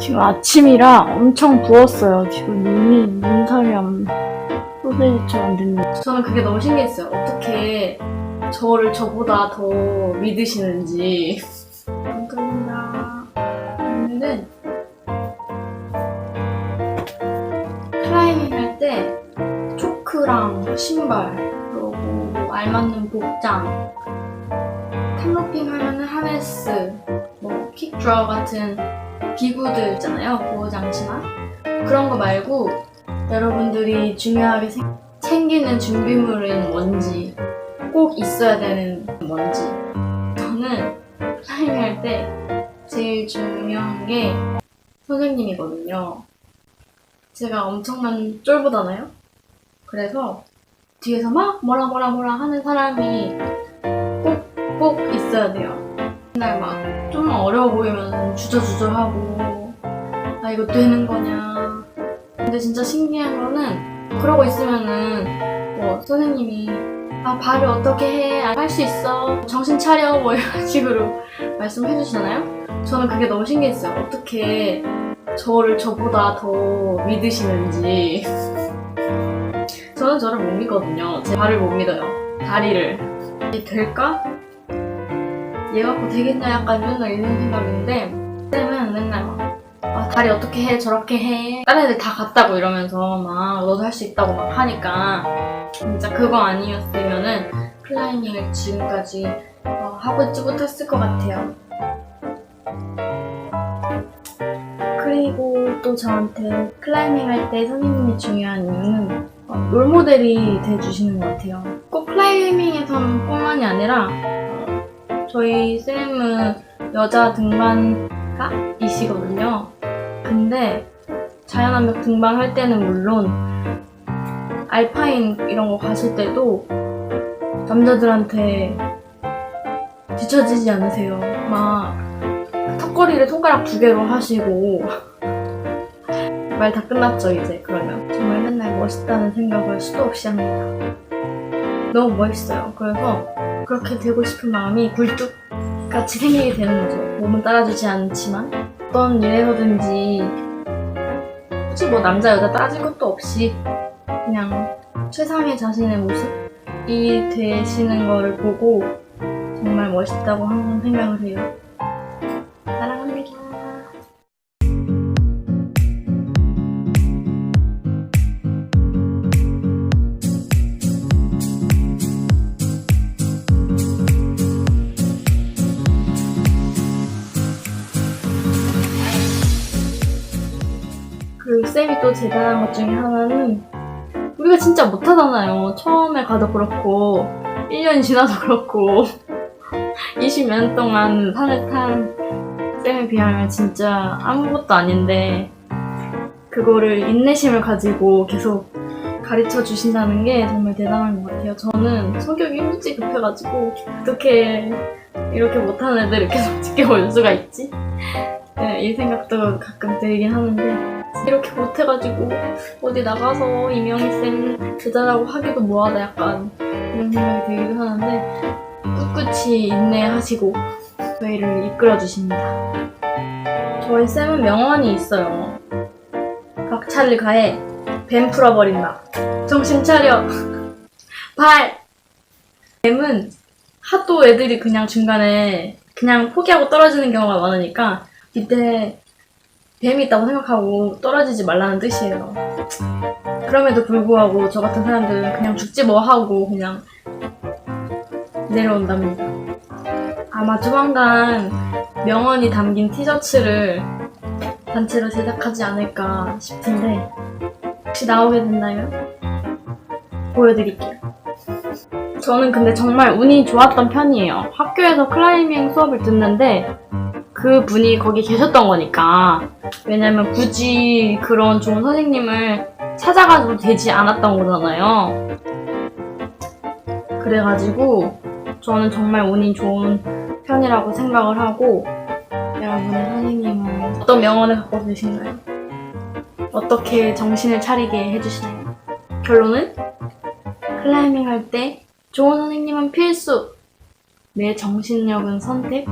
지금 아침이라 엄청 부었어요. 지금 눈이 눈사람 소세지처럼 됐네. 저는 그게 너무 신기했어요. 어떻게 저를 저보다 더 믿으시는지. 감사합니다. 오늘은 클라이밍 할 때 초크랑 신발, 그리고 뭐 알맞는 복장, 탑로핑 하면은 하네스, 뭐 킥드라우 같은 기구들 있잖아요. 보호장치나. 그런 거 말고 여러분들이 중요하게 생- 챙기는 준비물은 뭔지, 꼭 있어야 되는 뭔지. 저는 클라이밍 할 때 제일 중요한 게 선생님이거든요. 제가 엄청난 쫄보잖아요? 그래서 뒤에서 막 뭐라 뭐라 뭐라 하는 사람이 꼭, 꼭 있어야 돼요. 맨날 막 좀 어려 워 보이면 주저주저하고 아 이거 되는 거냐. 근데 진짜 신기한 거는 그러고 있으면은 뭐 선생님이 아 발을 어떻게 해 할 수 있어. 정신 차려. 뭐 이런 식으로 말씀해 주시잖아요? 저는 그게 너무 신기했어요. 어떻게 저를 저보다 더 믿으시는지. 저는 저를 못 믿거든요. 제 발을 못 믿어요. 다리를. 될까? 얘 갖고 되겠냐 약간 맨날 이런 생각인데 쌤은 맨날 막 아, 다리 어떻게 해? 저렇게 해? 다른 애들 다 갔다고 이러면서 막 너도 할 수 있다고 막 하니까. 진짜 그거 아니었으면은 클라이밍을 지금까지 어, 하고 있지 못했을 것 같아요. 그리고 또 저한테 클라이밍 할 때 선생님이 중요한 이유는 어, 롤모델이 돼주시는 것 같아요. 꼭 클라이밍에서는 뿐만이 아니라 어, 저희 쌤은 여자 등반가이시거든요. 근데 자연암벽 등반할 때는 물론 알파인 이런 거 가실 때도 남자들한테 뒤처지지 않으세요. 막 턱걸이를 손가락 두 개로 하시고 말 다 끝났죠 이제 그러면 정말 맨날 멋있다는 생각을 수도 없이 합니다. 너무 멋있어요. 그래서 그렇게 되고 싶은 마음이 굴뚝 같이 생기게 되는 거죠. 몸은 따라주지 않지만 어떤 일에서든지 굳이 뭐 남자 여자 따질 것도 없이 그냥 최상의 자신의 모습이 되시는 거를 보고 정말 멋있다고 항상 생각을 해요. 쌤이 또 대단한 것 중에 하나는 우리가 진짜 못하잖아요. 처음에 가도 그렇고 1년이 지나도 그렇고 20몇 년 동안 산을 탄 쌤에 비하면 진짜 아무것도 아닌데 그거를 인내심을 가지고 계속 가르쳐 주신다는 게 정말 대단한 것 같아요. 저는 성격이 일찍 급해가지고 어떻게 이렇게 못하는 애들을 계속 지켜볼 수가 있지? 네, 이 생각도 가끔 들긴 하는데 이렇게 못해가지고 어디 나가서 이명희 쌤 제자라고 하기도 뭐하다 약간 이런 생각이 들기도 하는데 꿋꿋이 인내하시고 저희를 이끌어 주십니다. 저희 쌤은 명언이 있어요. 박찰리 가해 뱀 풀어버린다. 정신 차려. 발. 뱀은 하도 애들이 그냥 중간에 그냥 포기하고 떨어지는 경우가 많으니까 이때 뱀이 있다고 생각하고 떨어지지 말라는 뜻이에요. 그럼에도 불구하고 저 같은 사람들은 그냥 죽지 뭐 하고 그냥 내려온답니다. 아마 조만간 명언이 담긴 티셔츠를 단체로 제작하지 않을까 싶은데 혹시 나오게 된다면 보여드릴게요. 저는 근데 정말 운이 좋았던 편이에요. 학교에서 클라이밍 수업을 듣는데 그 분이 거기 계셨던 거니까. 왜냐면 굳이 그런 좋은 선생님을 찾아가도 되지 않았던 거잖아요. 그래가지고 저는 정말 운이 좋은 편이라고 생각을 하고 여러분의 선생님은 어떤 명언을 갖고 계신가요? 어떻게 정신을 차리게 해주시나요? 결론은 클라이밍 할 때 좋은 선생님은 필수 내 정신력은 선택